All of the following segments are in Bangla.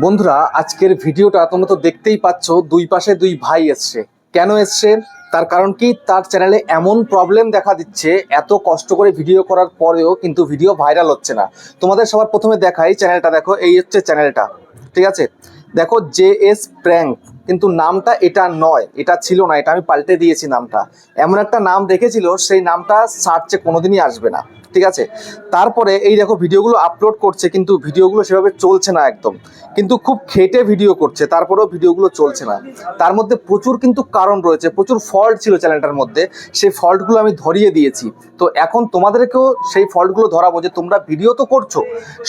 বন্ধুরা, আজকের ভিডিওটা তোমরা তো দেখতেই পাচ্ছ, দুই পাশে দুই ভাই এসছে। কেন এসছে? তার কারণ কি? তার চ্যানেলে এমন প্রবলেম দেখা দিচ্ছে, এত কষ্ট করে ভিডিও করার পরেও কিন্তু ভিডিও ভাইরাল হচ্ছে না। তোমাদের সবার প্রথমে দেখাই চ্যানেলটা দেখো, এই হচ্ছে চ্যানেলটা ঠিক আছে? দেখো জে এস প্র্যাঙ্ক কিন্তু নামটা এটা নয়, এটা ছিল না, এটা আমি পাল্টে দিয়েছি নামটা। এমন একটা নাম রেখেছিল সেই নামটা সার্চে কোনোদিনই আসবে না। ঠিক আছে? তারপরে এই দেখো ভিডিওগুলো আপলোড করছে, কিন্তু ভিডিওগুলো সেভাবে চলছে না একদম। কিন্তু খুব খেটে ভিডিও করছে, তারপরেও ভিডিওগুলো চলছে না। তার মধ্যে প্রচুর কিন্তু কারণ রয়েছে, প্রচুর ফল্ট ছিল চ্যানেলটার মধ্যে। সেই ফল্টগুলো আমি ধরিয়ে দিয়েছি। তো এখন তোমাদেরকেও সেই ফল্টগুলো ধরাবো যে তোমরা ভিডিও তো করছ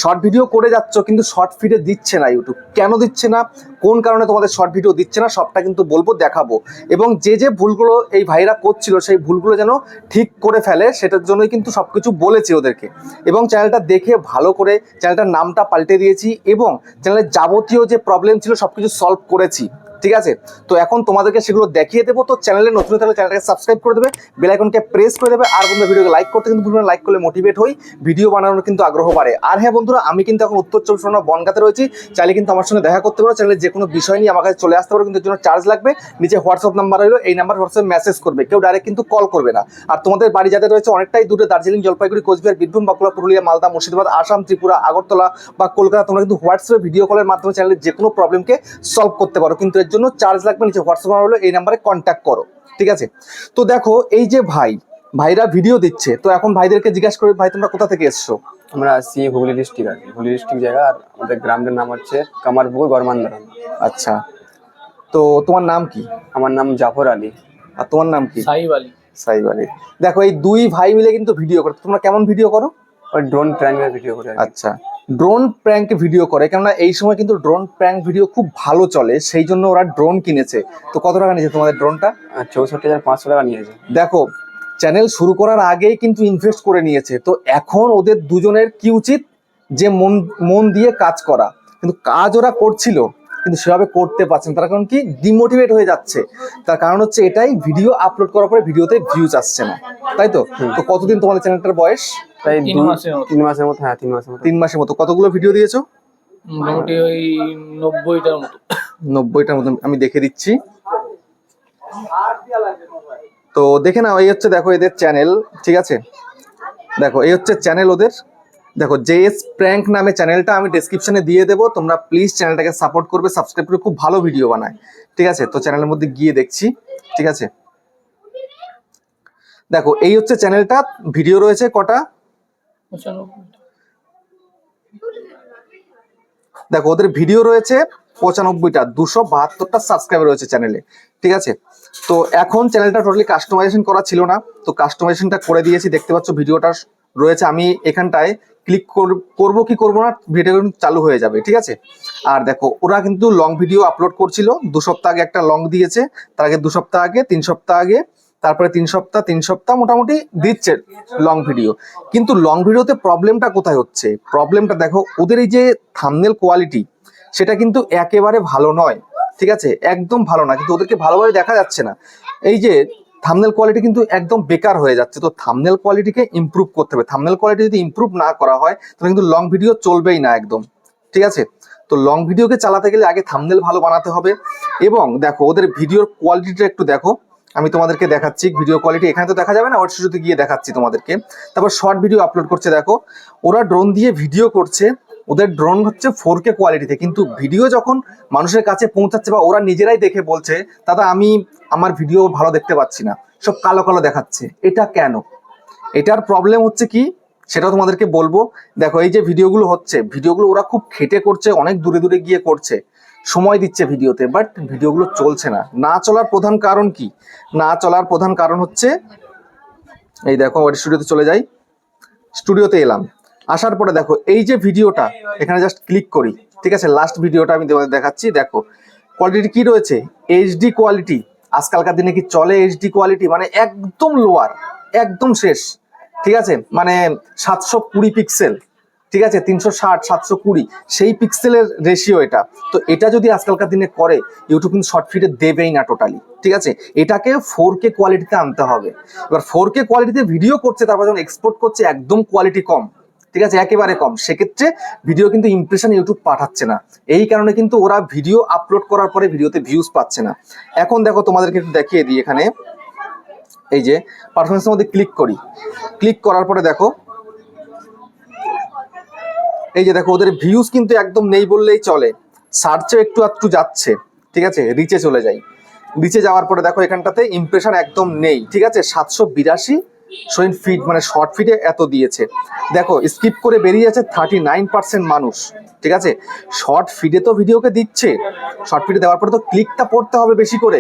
শর্ট ভিডিও করে যাচ্ছ, কিন্তু শর্ট ফিডে দিচ্ছে না ইউটিউব কেন দিচ্ছে না? কোন কারণে তোমাদের শর্ট ভিডিও দিচ্ছে না? সবটা কিন্তু বলব, দেখাবো। এবং যে যে ভুলগুলো এই ভাইরা করছিল, সেই ভুলগুলো যেন ঠিক করে ফেলে, সেটার জন্যই কিন্তু সব কিছু বলেছি ওদেরকে। এবং চ্যানেলটা দেখে ভালো করে চ্যানেলটার নামটা পাল্টে দিয়েছি এবং চ্যানেলের যাবতীয় যে প্রবলেম ছিল সব কিছু সলভ করেছি। ঠিক আছে? তো এখন তোমাদেরকে সেগুলো দেখিয়ে দেবো, তো চ্যানেলে নতুন থাকলে চ্যানেলটাকে সাবস্ক্রাইব করে দেবে বেল আইকনকে প্রেস করে দেবে, আর বন্ধু ভিডিওকে লাইক করতে কিন্তু লাইক করলে মোটিভেট হই ভিডিও বানানোর কিন্তু আগ্রহ বাড়ে। আর হ্যাঁ বন্ধুরা, আমি কিন্তু এখন উত্তর চব্বিশ পরগনা বনগাতে রয়েছি, চাইলে কিন্তু আমার সঙ্গে দেখা করতে পারো চ্যানেলের যে কোনো বিষয় নিয়ে আমার কাছে চলে আসতে পারো, কিন্তু জন্য চার্জ লাগবে। নিচে হোয়াটসঅ্যাপ নাম্বার রইল, এই নাম্বার হোয়াটসঅ্যাপ মেসেজ করবে, কেউ ডাইরেক্ট কিন্তু কল করবে না। আর তোমাদের বাড়ি যাদের রয়েছে, অনেকটাই দূরে, দার্জিলিং, জলপাইগুড়ি, কোচবিহার, বীরভূম, বাঁকুড়া, পুরুলিয়া, মালদা, মুর্শিদাবাদ, আসাম, ত্রিপুরা, আগরতলা বা কলকাতা, তোমরা কিন্তু হোয়াটসঅ্যাপে ভিডিও কলের মাধ্যমে চ্যানেলের যে কোনো প্রবলেমকে সলভ করতে পারো। কিন্তু এর জন্য চার্জ লাগবে নিচে হোয়াটসঅ্যাপ নাম্বার হলো এই নাম্বারে কন্ট্যাক্ট করো ঠিক আছে? তো দেখো এই যে ভাই ভাইরা ভিডিও দিচ্ছে তো এখন ভাইদেরকে জিজ্ঞাসা করি ভাই তোমরা কোথা থেকে এসছো? আমরা আসছি হুগলি ডিস্ট্রিক্ট আর কি। হুগলি ডিস্ট্রিক্ট জায়গা আর আমাদের গ্রামের নাম হচ্ছে কামারপুকুর গরমান্দারাম আচ্ছা। তো তোমার নাম কি? আমার নাম জাফর আলী। আর তোমার নাম কি? সাহিব আলী। সাইব আলী। দেখো এই দুই ভাই মিলে কিন্তু ভিডিও করো। তোমরা কেমন ভিডিও করো? ওই ড্রোন প্র্যাঙ্কের ভিডিও করে আচ্ছা। ড্রোন প্র্যাঙ্ক ভিডিও করে কেননা এই সময় কিন্তু ড্রোন প্র্যাঙ্ক ভিডিও খুব ভালো চলে সেই জন্য ওরা ড্রোন কিনেছে। তো কত টাকা নিয়েছে তোমাদের ড্রোনটা চৌষট্টি হাজার পাঁচশো টাকা নিয়েছে। দেখো চ্যানেল শুরু করার আগেই কিন্তু ইনভেস্ট করে নিয়েছে। তো এখন ওদের দুজনের কি উচিত? যে মন মন দিয়ে কাজ করা। কিন্তু কাজ ওরা করছিল কিন্তু সেভাবে করতে পারছে না। তার কারণ কি? ডিমোটিভেট হয়ে যাচ্ছে। তার কারণ হচ্ছে এটাই ভিডিও আপলোড করার পরে ভিডিওতে ভিউজ আসছে না। তাই তো? তো কতদিন তোমাদের চ্যানেলটার বয়স? প্রায় তিন মাসের মতো। তিন মাসের মতো হ্যাঁ তিন মাসের মতো। তিন মাসের মতো। কতগুলো ভিডিও দিয়েছ? মোটামুটি ওই নব্বইটার মতো। নব্বইটার মতো। আমি দেখে দিচ্ছি। তো দেখে নাও এই হচ্ছে দেখো এদের চ্যানেল ঠিক আছে? দেখো এই হচ্ছে চ্যানেল ওদের। দেখো জেএস প্র্যাঙ্ক নামে চ্যানেলটা আমি ডেসক্রিপশনে দিয়ে দেবো। তোমরা প্লিজ চ্যানেলটাকে সাপোর্ট করবে সাবস্ক্রাইব করে খুব ভালো ভিডিও বানায়। ঠিক আছে? তো চ্যানেলের মধ্যে গিয়ে দেখছি। ঠিক আছে? দেখো এই হচ্ছে চ্যানেলটা ভিডিও রয়েছে কটা? দেখো, ওদের ভিডিও রয়েছে পঁচানব্বইটা, দুশো বাহাত্তরটা সাবস্ক্রাইবার রয়েছে চ্যানেলে ঠিক আছে? তো এখন চ্যানেলটা টোটালি কাস্টমাইজেশন করা ছিল না, তো কাস্টমাইজেশনটা করে দিয়েছি, দেখতে পাচ্ছ ভিডিওটা রয়েছে, আমি এখানটায় ক্লিক করব কি করব না ভিডিও চালু হয়ে যাবে, ঠিক আছে? আর দেখো, ওরা কিন্তু লং ভিডিও আপলোড করছিল, দু সপ্তাহ আগে একটা লং দিয়েছে, তার আগে দু সপ্তাহ আগে, তিন সপ্তাহ আগে তারপরে তিন সপ্তাহ তিন সপ্তাহ মোটামুটি দিচ্ছে লং ভিডিও কিন্তু লং ভিডিওতে প্রবলেমটা কোথায় হচ্ছে? প্রবলেমটা দেখো, ওদের এই যে থামনেল কোয়ালিটি সেটা কিন্তু একেবারে ভালো নয়, ঠিক আছে? একদম ভালো না, কিন্তু ওদেরকে ভালোভাবে দেখা যাচ্ছে না। এই যে থামনেল কোয়ালিটি কিন্তু একদম বেকার হয়ে যাচ্ছে, তো থামনেল কোয়ালিটিকে ইম্প্রুভ করতে হবে। থামনেল কোয়ালিটি যদি ইম্প্রুভ না করা হয়, তাহলে কিন্তু লং ভিডিও চলবেই না একদম, ঠিক আছে? তো লং ভিডিওকে চালাতে গেলে আগে থামনেল ভালো বানাতে হবে। এবং দেখো, ওদের ভিডিওর কোয়ালিটিটা একটু দেখো। আমি তোমাদেরকে দেখাচ্ছি ভিডিও কোয়ালিটি এখানে তো দেখা যাবে না শুরুতে গিয়ে দেখাচ্ছি তোমাদেরকে। তারপর শর্ট ভিডিও আপলোড করছে, দেখো। ওরা ড্রোন দিয়ে ভিডিও করছে, ওদের ড্রোন হচ্ছে ফোর কে কোয়ালিটিতে কিন্তু ভিডিও যখন মানুষের কাছে পৌঁছাচ্ছে বা ওরা নিজেরাই দেখে বলছে, দাদা, আমি আমার ভিডিও ভালো দেখতে পাচ্ছি না। সব কালো কালো দেখাচ্ছে। এটা কেন? এটার প্রবলেম হচ্ছে কি? সেটা তোমাদেরকে বলব। দেখো, এই যে ভিডিওগুলো হচ্ছে ভিডিওগুলো ওরা খুব খেটে করছে, অনেক দূরে দূরে গিয়ে করছে। সময় দিচ্ছে ভিডিওতে বাট ভিডিওগুলো চলছে না। না চলার প্রধান কারণ কি? না চলার প্রধান কারণ হচ্ছে, এই দেখো ওর স্টুডিওতে চলে যাই। স্টুডিওতে এলাম। আসার পরে দেখো, এই যে ভিডিওটা, এখানে জাস্ট ক্লিক করি। ঠিক আছে লাস্ট ভিডিওটা আমি তোমাদের দেখাচ্ছি। দেখো কোয়ালিটি কি রয়েছে? এইচডি কোয়ালিটি আজকালকার দিনে কি চলে এইচডি কোয়ালিটি মানে একদম লোয়ার একদম শেষ। ঠিক আছে মানে সাতশো কুড়ি পিক্সেল ঠিক আছে, তিনশো ষাট, সাতশো কুড়ি, সেই পিক্সেলের রেশিও এটা। তো এটা যদি আজকালকার দিনে করে ইউটিউব কিন্তু শর্ট ফিডে দেবেই না টোটালি ঠিক আছে? এটাকে ফোর কে কোয়ালিটিতে আনতে হবে। এবার ফোর কে কোয়ালিটিতে ভিডিও করছে, তারপর যখন এক্সপোর্ট করছে, একদম কোয়ালিটি কম, ঠিক আছে? একেবারে কম। সেক্ষেত্রে ভিডিও কিন্তু ইমপ্রেশন ইউটিউব পাঠাচ্ছে না। এই কারণে কিন্তু ওরা ভিডিও আপলোড করার পরে ভিডিওতে ভিউজ পাচ্ছে না। এখন দেখো, তোমাদেরকে একটু দেখিয়ে দিই এখানে। এই যে পারফরমেন্সের মধ্যে ক্লিক করি। ক্লিক করার পরে দেখো এই যে দেখো, ওদের ভিউজ কিন্তু একদম নেই বললেই চলে। সার্চে একটু একটু যাচ্ছে, ঠিক আছে? রিচে চলে যাই রিচে যাওয়ার পরে দেখো, এখানটাতে ইমপ্রেশন একদম নেই, ঠিক আছে? সাতশো বিরাশি সোইন ফিড মানে শর্ট ফিডে এত দিয়েছে। দেখো স্কিপ করে বেরিয়ে যাচ্ছে থার্টি নাইন পার্সেন্ট মানুষ, ঠিক আছে? শর্ট ফিডে তো ভিডিওকে দিচ্ছে। শর্ট ফিডে দেওয়ার পরে তো ক্লিকটা পড়তে হবে বেশি করে।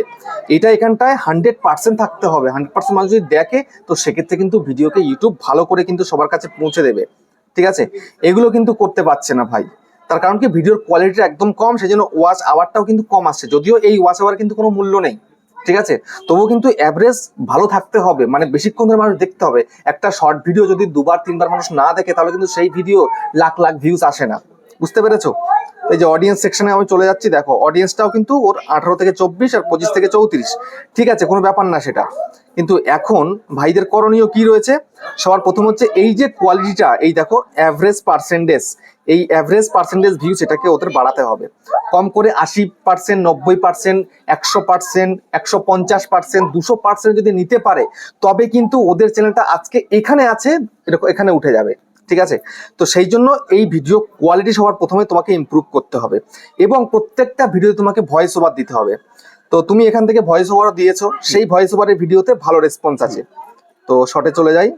এটা এখানটায় হান্ড্রেড পার্সেন্ট থাকতে হবে। হান্ড্রেড পার্সেন্ট মানুষ যদি দেখে, তো সেক্ষেত্রে কিন্তু ভিডিওকে ইউটিউব ভালো করে কিন্তু সবার কাছে পৌঁছে দেবে। ঠিক আছে? এগুলো কিন্তু করতে পারছে না ভাই। তার কারণ কি? ভিডিওর কোয়ালিটি একদম কম সেই জন্য ওয়াচ আওয়ারটাও কিন্তু কম আসছে। যদিও এই ওয়াচ আওয়ার কিন্তু কোনো মূল্য নেই, ঠিক আছে? তবুও কিন্তু অ্যাভারেজ ভালো থাকতে হবে। মানে বেশিক্ষণ ধরে মানুষ দেখতে হবে। একটা শর্ট ভিডিও যদি দুবার, তিনবার মানুষ না দেখে, তাহলে কিন্তু সেই ভিডিও লাখ লাখ ভিউজ আসে না। বুঝতে পেরেছ? এই যে অডিয়েন্স সেকশনে আমি চলে যাচ্ছি, দেখো অডিয়েন্সটাও কিন্তু ওর আঠারো থেকে চব্বিশ আর পঁচিশ থেকে চৌত্রিশ। ঠিক আছে, কোনো ব্যাপার না সেটা। কিন্তু এখন ভাইদের করণীয় কি রয়েছে? সবার প্রথম হচ্ছে এই যে কোয়ালিটিটা এই দেখো অ্যাভারেজ পার্সেন্টেজ এই অ্যাভারেজ পার্সেন্টেজ ভিউ সেটাকে ওদের বাড়াতে হবে। কম করে আশি পার্সেন্ট নব্বই পার্সেন্ট একশো পার্সেন্ট একশো পঞ্চাশ পার্সেন্ট দুশো পার্সেন্ট যদি নিতে পারে, তবে কিন্তু ওদের চ্যানেলটা আজকে এখানে আছে, এরকম এখানে উঠে যাবে। ঠিক আছে? তো সেই জন্য এই ভিডিও কোয়ালিটি সবার প্রথমে তোমাকে ইমপ্রুভ করতে হবে এবং প্রত্যেকটা ভিডিও তোমাকে ভয়েস ওভার দিতে হবে। তো তুমি এখান থেকে ভয়েস ওভার দিয়েছ সেই ভয়েস ওভারের ভিডিওতে ভালো রেসপন্স আছে। তো শর্টে চলে যাই।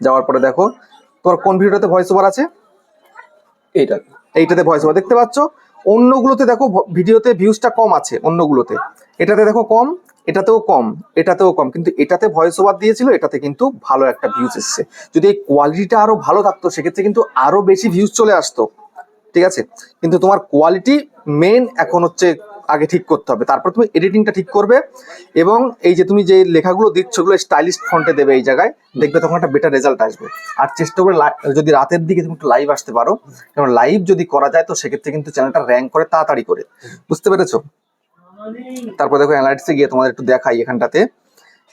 যাওয়ার পরে দেখো তোমার কোন ভিডিওটাতে ভয়েস ওভার আছে? এইটা। এইটাতে ভয়েস ওভার দেখতে পাচ্ছ। অন্যগুলোতে দেখো ভিডিওতে ভিউজটা কম আছে অন্যগুলোতে। এটাতে দেখো কম, এটাতেও কম এটাতেও কম। কিন্তু এটাতে ভয়েস ওভার দিয়েছিল, এটাতে কিন্তু ভালো একটা ভিউজ এসছে। যদি এই কোয়ালিটিটা আরও ভালো থাকতো, সেক্ষেত্রে কিন্তু আরও বেশি ভিউজ চলে আসতো। ঠিক আছে? কিন্তু তোমার কোয়ালিটি মেন এখন হচ্ছে আগে ঠিক করতে হবে। তারপর তুমি এডিটিংটা ঠিক করবে এবং এই যে তুমি যে লেখাগুলো দিচ্ছ, ওগুলো স্টাইলিশ ফন্টে দেবে এই জায়গায়। দেখবে তখন একটা বেটার রেজাল্ট আসবে। আর চেষ্টা করে যদি রাতের দিকে তুমি একটু লাইভ আসতে পারো, কারণ লাইভ যদি করা যায়, তো সেক্ষেত্রে কিন্তু চ্যানেলটা র্যাঙ্ক করে তাড়াতাড়ি করে। বুঝতে পেরেছ? তারপর দেখো অ্যানালাইটিক্সে গিয়ে তোমাদের একটু দেখাই এখানটাতে।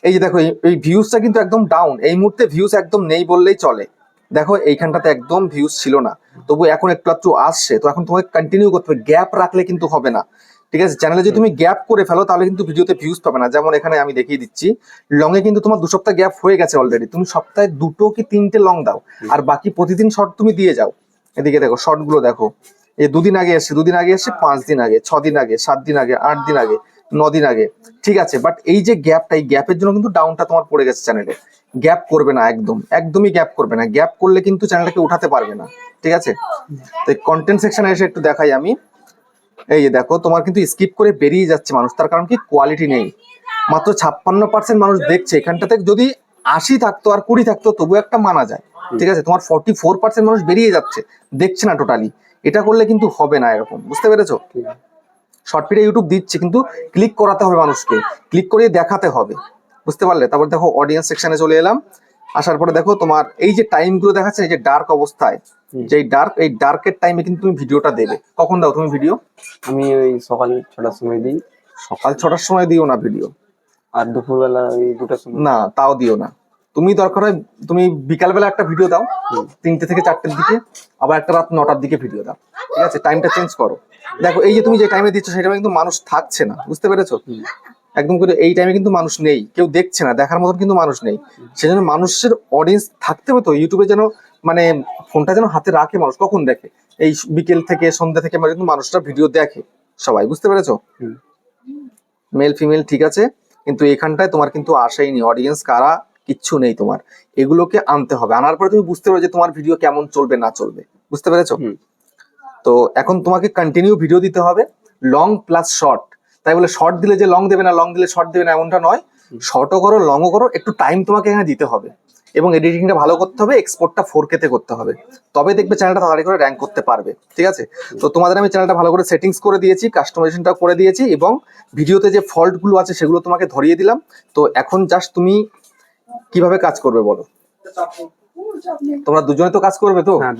এই যে দেখো এই- এই ভিউজটা কিন্তু একদম ডাউন এই মুহূর্তে ভিউজ একদম নেই বললেই চলে। দেখো এইখানটাতে একদম ভিউজ ছিল না। তবু এখন একটু একটু আসছে। তো এখন তোমাকে কন্টিনিউ করতে হবে। গ্যাপ রাখলে কিন্তু হবে না। ঠিক আছে? চ্যানেলে যদি তুমি গ্যাপ করে ফেলো তাহলে কিন্তু ভিডিওতে ভিউজ পাবে না। যেমন এখানে আমি দেখিয়ে দিচ্ছি লং এ কিন্তু তোমার দু সপ্তাহ গ্যাপ হয়ে গেছে অলরেডি তুমি সপ্তাহে দুটো কি তিনটে লং দাও। আর বাকি প্রতিদিন শর্ট তুমি দিয়ে যাও। এদিকে দেখো শর্টগুলো দেখো। এই দুদিন আগে এসছে দুদিন আগে এসছে পাঁচ দিন আগে ছ দিন আগে সাত দিন আগে আট দিন আগে ন দিন আগে। ঠিক আছে বাট এই যে গ্যাপটা এই গ্যাপের জন্য কিন্তু ডাউনটা তোমার পড়ে গেছে চ্যানেলে গ্যাপ করবে না একদম একদমই গ্যাপ করবে না। গ্যাপ করলে কিন্তু চ্যানেলটাকে উঠাতে পারবে না। ঠিক আছে? তো কন্টেন্ট সেকশনে এসে একটু দেখাই আমি। এই যে দেখো তোমার কিন্তু স্কিপ করে বেরিয়ে যাচ্ছে মানুষ তার কারণ কি? কোয়ালিটি নেই। মাত্র ছাপ্পান্ন পার্সেন্ট মানুষ দেখছে। এখানটাতে যদি আশি থাকতো আর কুড়ি থাকতো তবু একটা মানা যায়। ঠিক আছে? তোমার ফর্টি ফোর পার্সেন্ট মানুষ বেরিয়ে যাচ্ছে দেখছে না টোটালি এটা করলে কিন্তু হবে না এরকম বুঝতে পেরেছ? শর্ট ভিডিও ইউটিউব দিচ্ছে কিন্তু ক্লিক করাতে হবে মানুষকে ক্লিক করিয়ে দেখাতে হবে বুঝতে পারলে? তারপর দেখো অডিয়েন্স সেকশনে চলে এলাম আসার পরে দেখো তোমার এই যে টাইমগুলো দেখাচ্ছে এই যে ডার্ক অবস্থায়। যে ডার্ক এই ডার্কের টাইমে কিন্তু তুমি ভিডিওটা দেবে। কখন দাও তুমি ভিডিও আমি ওই সকাল ছটার সময় দিই। সকাল ছটার সময় দিও না ভিডিও আর দুপুরবেলা ওই দুটার সময়? না তাও দিও না। তুমি দরকার হয় তুমি বিকালবেলা একটা ভিডিও দাও তিনটে থেকে চারটের দিকে আবার একটা রাত নটার দিকে ভিডিও দাও। ঠিক আছে? টাইমটা চেঞ্জ করো। দেখো এই যে তুমি যে টাইমে দিচ্ছ টাইমে কিন্তু মানুষ থাকছে না। বুঝতে পেরেছ? একদম করে এই টাইমে কিন্তু মানুষ নেই। কেউ দেখছে না দেখার মতন কিন্তু মানুষ নেই। সেজন্য মানুষের অডিয়েন্স থাকতে হবে তো ইউটিউবে যেন মানে ফোনটা যেন হাতে রাখে মানুষ। কখন দেখে? এই বিকেল থেকে সন্ধ্যা থেকে মানে কিন্তু মানুষরা ভিডিও দেখে। সবাই বুঝতে পেরেছ? মেল ফিমেল ঠিক আছে। কিন্তু এখানটায় তোমার কিন্তু আশাই অডিয়েন্স কারা? কিচ্ছু নেই তোমার। এগুলোকে আনতে হবে। আনার পরে তুমি বুঝতে পারবে যে তোমার ভিডিও কেমন চলবে না চলবে। বুঝতে পেরেছ? তো এখন তোমাকে কন্টিনিউ ভিডিও দিতে হবে। লং প্লাস শর্ট তাই বলে শর্ট দিলে যে লং দেবে না লং দিলে শর্ট দেবে না এমনটা নয়। শর্টও করো লংও করো একটু টাইম তোমাকে এখানে দিতে হবে। এবং এডিটিংটা ভালো করতে হবে এক্সপোর্টটা ফোর তে করতে হবে। তবে দেখবে চ্যানেলটা তাড়াতাড়ি করে র্যাঙ্ক করতে পারবে। ঠিক আছে? তো তোমাদের আমি চ্যানেলটা ভালো করে সেটিংস করে দিয়েছি কাস্টমাইজেশনটা করে দিয়েছি এবং ভিডিওতে যে ফল্টগুলো আছে সেগুলো তোমাকে ধরিয়ে দিলাম। তো এখন জাস্ট তুমি কীভাবে কাজ করবে বলো? তোমরা দুজনে তো কাজ করবে তো? হ্যাঁ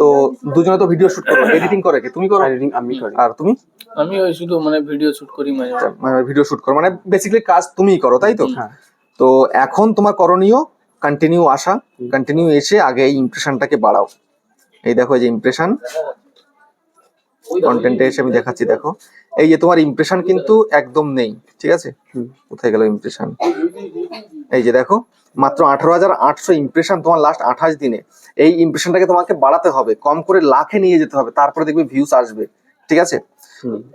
তো দুজনে তো ভিডিও শুট করো এডিটিং করে কি? তুমি করো। এডিটিং আমি করি। আর তুমি? আমি ওই শুধু মানে ভিডিও শুট করি মাঝে। ভিডিও শুট করো। মানে বেসিক্যালি কাজ তুমিই করো তাই তো? হ্যাঁ। তো এখন তোমার করণীয় কন্টিনিউ আসা কন্টিনিউ এসে আগে এই ইমপ্রেশনটাকে বাড়াও। এই দেখো এই যে ইমপ্রেশন কন্টেন্টে এসে আমি দেখাচ্ছি দেখো। এই যে তোমার ইমপ্রেশন কিন্তু একদম নেই ঠিক আছে? হুম। কোথায় গেল ইমপ্রেশন এই যে দেখো। মাত্র আঠারো হাজার আটশো ইমপ্রেশন তোমার লাস্ট আঠাশ দিনে। এই ইমপ্রেশনটাকে তোমাকে বাড়াতে হবে কম করে লাখে নিয়ে যেতে হবে তারপরে দেখবে ভিউস আসবে। ঠিক আছে?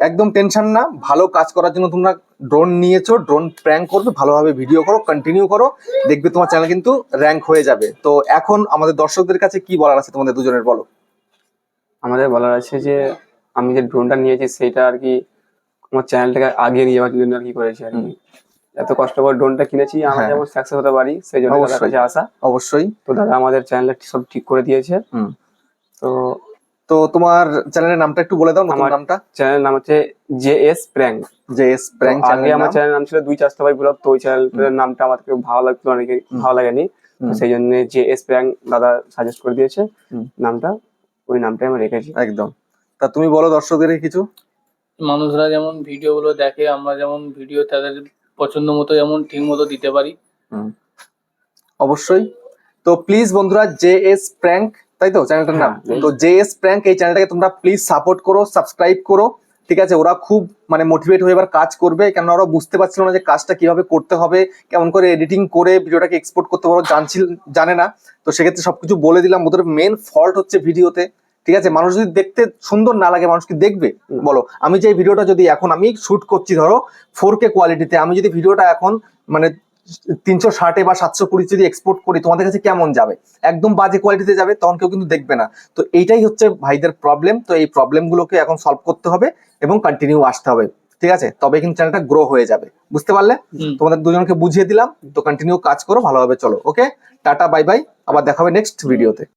একদম টেনশন না ভালো কাজ করার জন্য তোমরা ড্রোন নিয়েছো ড্রোন প্র্যাঙ্ক করবে ভালোভাবে ভিডিও করো কন্টিনিউ করো দেখবে তোমার চ্যানেল কিন্তু র্যাঙ্ক হয়ে যাবে। তো এখন আমাদের দর্শকদের কাছে কি বলার আছে তোমাদের দুজনের বলো? আমাদের বলার আছে যে আমি যে ড্রোনটা নিয়েছি সেটা আর কি আমার চ্যানেলটাকে আগিয়ে নিয়ে যাওয়ার জন্য আর কি করেছি আর কি। এত কষ্ট করে ড্রোনটা কিনেছি আমরা হ্যাঁ। যেমন সাকসেস হতে পারি সেই জন্য দাদার অবশ্যই। কাছে আসা। অবশ্যই। তো দাদা আমাদের চ্যানেলটা সব ঠিক করে দিয়েছে। তো তো তোমার চ্যানেলের নামটা একটু বলে দাও নতুন আমার- নামটা। চ্যানেলের নাম হচ্ছে জে এস প্র্যাঙ্ক যে এস প্র্যাঙ্ক আগে আমার চ্যানেল নাম ছিল দুই চারটা ভাই ব্লগ তো ওই চ্যানেলটার নামটা আমাকে ভালো লাগতো অনেকে ভালো লাগেনি। সেই জন্য জে এস প্র্যাঙ্ক দাদা সাজেস্ট করে দিয়েছে। হুম। নামটা ওই নামটাই আমি রেখেছি। একদম। তা তুমি বলো দর্শকদের কিছু। মানুষরা যেমন ভিডিও গুলো দেখে আমরা যেমন ভিডিও তাদের পছন্দ মতো যেমন ঠিক মতো দিতে পারি। অবশ্যই। তো প্লিজ বন্ধুরা জে এস প্র্যাঙ্ক তাই তো চ্যানেলটার নাম? হ্যাঁ, তো জে এস প্র্যাঙ্ক এই চ্যানেলটাকে তোমরা প্লিজ সাপোর্ট করো সাবস্ক্রাইব করো ঠিক আছে? ওরা খুব মানে মোটিভেট হয়ে এবার কাজ করবে কেননা ওরা বুঝতে পারছিল না যে কাজটা কীভাবে করতে হবে কেমন করে এডিটিং করে ভিডিওটাকে এক্সপোর্ট করতে পারো জানছিল জানে না। তো সেক্ষেত্রে সবকিছু বলে দিলাম। ওদের মেন ফল্ট হচ্ছে ভিডিওতে ঠিক আছে? মানুষ যদি দেখতে সুন্দর না লাগে মানুষ কি দেখবে? বলো। আমি যে ভিডিওটা যদি এখন আমি শুট করছি ধরো ফোর কে কোয়ালিটিতে আমি যদি ভিডিওটা এখন মানে তিনশো ষাটে বা সাতশো কুড়ি যদি এক্সপোর্ট করি তোমাদের কাছে কেমন যাবে? একদম বাজে কোয়ালিটিতে যাবে তখন কেউ কিন্তু দেখবে না। তো এইটাই হচ্ছে ভাইদের প্রবলেম তো এই প্রবলেমগুলোকে এখন সলভ করতে হবে এবং কন্টিনিউ আসতে হবে। ঠিক আছে? তবে কিন্তু চ্যানেলটা গ্রো হয়ে যাবে। বুঝতে পারলে? তোমাদের দুজনকে বুঝিয়ে দিলাম। তো কন্টিনিউ কাজ করো ভালোভাবে চলো। ওকে টাটা বাই বাই আবার দেখা হবে নেক্সট ভিডিওতে